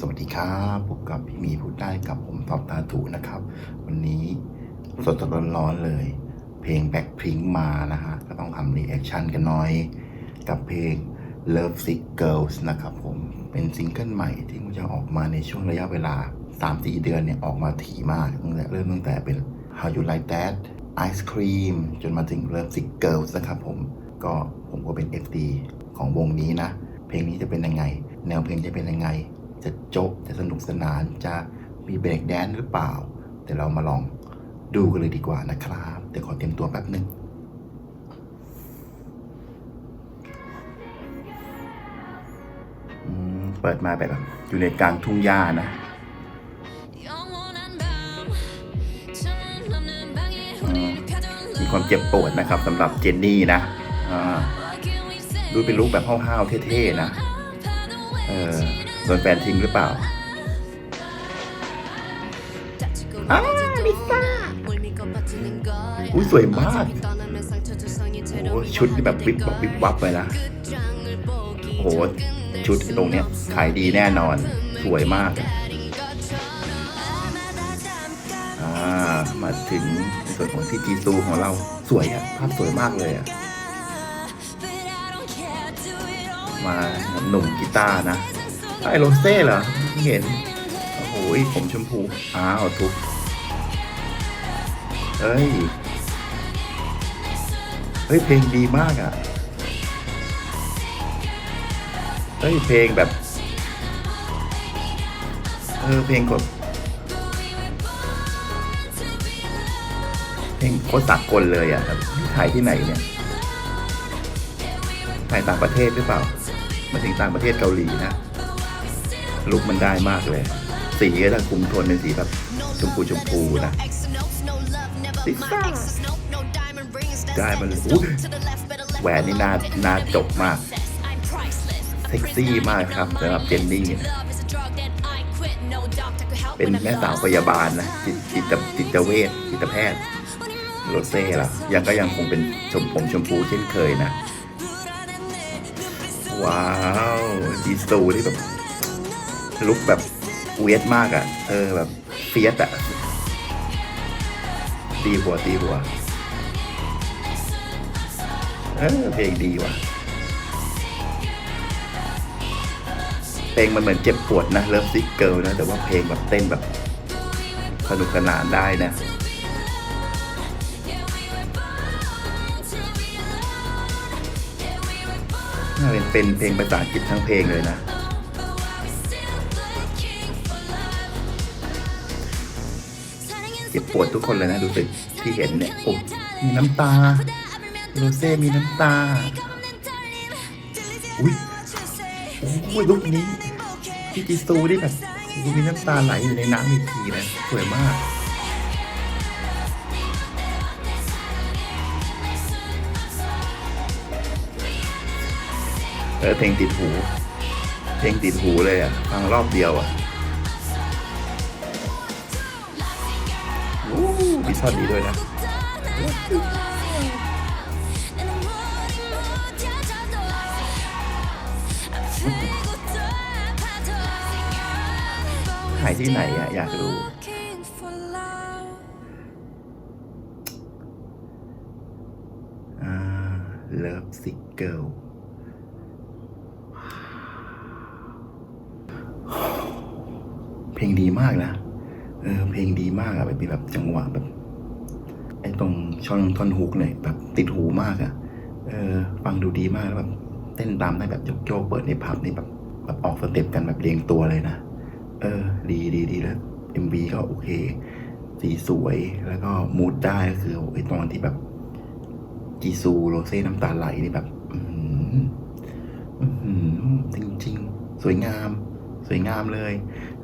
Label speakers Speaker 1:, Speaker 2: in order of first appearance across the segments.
Speaker 1: สวัสดีครับพบกับพี่มีพูดได้กับผมตอบตาถูนะครับ วันนี้สดๆร้อนๆเลย เพลงแบ็คพิงมานะฮะ ก็ต้องทำรีแอคชั่นกันหน่อย กับเพลง Love Sick Girls นะครับผมเป็นซิงเกิลใหม่ที่มันจะออกมาในช่วงระยะเวลา 3-4 เดือนเนี่ย ออกมาถี่มากตั้งแต่เริ่มตั้งแต่เป็น How You Like That Ice Cream จนมาถึง Love Sick Girls นะครับผมก็ผมก็เป็น FD ของวงนี้นะ เพลงนี้จะเป็นยังไง แนวเพลงจะเป็นยังไง จะโจ๊กจะสนุกสนานจะมีเบรกแดนหรือเปล่าเดี๋ยวเรามาลองดูกันเลยดีกว่านะครับเดี๋ยวขอเตรียมตัวแป๊บหนึ่งเปิดมาแบบอยู่ในกลางทุ่งหญ้านะมีความเจ็บปวดนะครับสำหรับเจนนี่นะดูเป็นลุคแบบห้าวๆเท่ๆนะ เออ โดนแฟนทิ้งหรือเปล่า
Speaker 2: อ้าวลิซ่า
Speaker 1: อุ้ยสวยมากโอ้ชุดนี่แบบวิบวับวิบวับไปนะโอ้โหชุดตรงเนี้ยขายดีแน่นอน สวยมากอะอ่ามาถึงในส่วนของที่จีซูของเราสวยอะภาพสวยมากเลยอะมาหนุ่มกีตาร์นะ ไอโรเซ่เหรอไม่เห็น โอ้โหผมชมพูอ้าวทุบเฮ้ย เฮ้ย เพลงดีมากอะ เฮ้ย เพลงแบบ เออ เพลงกดเพลงโคตรสากลเลยอะครับถ่ายที่ไหนเนี่ย ถ่ายต่างประเทศหรือเปล่ามาถึงต่างประเทศเกาหลีนะ ลุกมันได้มากเลย สีก็จะคุมโทนเป็นสีแบบชมพูชมพูนะ
Speaker 2: ลิซ่า
Speaker 1: ได้มันอุ๊ยแหวนนี่น่าน่าจบมาก เซ็กซี่มากครับสำหรับเจนนี่นะเป็นแม่สาวพยาบาลนะจิตจิตจิตเวชจิตแพทย์โรเซ่ล่ะ ยังก็ยังคงเป็นชมผมชมพูเช่นเคยนะ ว้าวดีสตูที่แบบ ลุกแบบเวทมากอะ่ะ เออแบบเฟียสอะ่ะ ตีหัวตีหัว เออเพลงดีว่ะ เพลงมันเหมือนเจ็บปวดนะเลิฟซิกเกิลนะ แต่ว่าเพลงแบบเต้นแบบสนุกสนานได้นะน่าเป็นเป็นเพลงภาษาอังกฤษทั้งเพลงเลยนะ จ็บปวดทุกคนเลยนะดูสิที่เห็นเนี่ยโอ้มีน้ำตาโรเซ่มีน้ำตาอุ้ยโอ้ยลุกนี้พี่จีซูนี่แบบโอ้โหมีน้ำตาไหลอยู่ในน้ำอีกทีนะสวยมากเออเพลงติดหู เพลงติดหูเลยอะฟังรอบเดียวอะ มีท่อนนี้ด้วยนะถ่ายที่ไหนอะอยากรู้อ่า Love Sick Girl เพลงดีมากนะ เออ เพลงดีมากอะแบบมีแบบจังหวะแบบ อ้ตรงช่อนท่อนฮุกเนี่ยแบบติดหูมากอะเออฟังดูดีมากแล้วแบบเต้นตามได้แบบโยกๆเปิดในผับนี่แบบแบบออกสเต็ปกันแบบเรียงตัวเลยนะ เออ ดีดีดีแล้ว MV ก็โอเค สีสวยแล้วก็มูดได้ก็คือไอ้ตอนที่แบบจีซูโรเซ่น้ำตาไหลนี่แบบอืมอืมจริงๆสวยงาม สวยงามเลย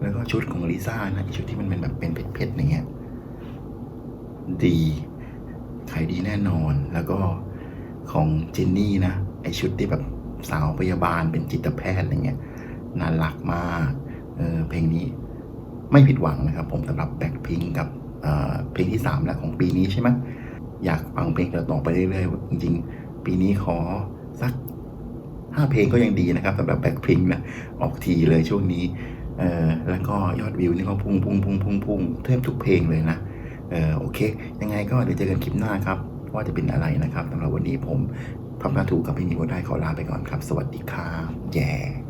Speaker 1: แล้วก็ชุดของลิซ่านะชุดที่มันเป็นแบบเป็นเผ็ดๆอย่างเงี้ย ดีายดีแน่นอน แล้วก็ของเจนนี่นะ ไอชุดที่แบบสาวพยาบาลเป็นจิตแพทย์อะไรเงี้ยน่ารักมากเออเพลงนี้ไม่ผิดหวังนะครับ ผมสำหรับแบ็คพิงกับเออเพลงที่สามแล้วของปีนี้ใช่ไหมอยากฟังเพลงต่อไปเรื่อยๆจริงๆ ปีนี้ขอสักห้าเพลงก็ยังดีนะครับสำหรับแบ็คพิงนะออกทีเลยช่วงนี้เออแล้วก็ยอดวิวนี่ก็พุ่งพุ่งพุ่งพุ่งพุ่งเท่มทุกเพลงเลยนะ เออโอเค ยังไงก็เดี๋ยวเจอกันคลิปหน้าครับ ว่าจะเป็นอะไรนะครับสำหรับวันนี้ผมพับการถูกกับพี่มีโบได้ขอลาไปก่อนครับ สวัสดีครับแย่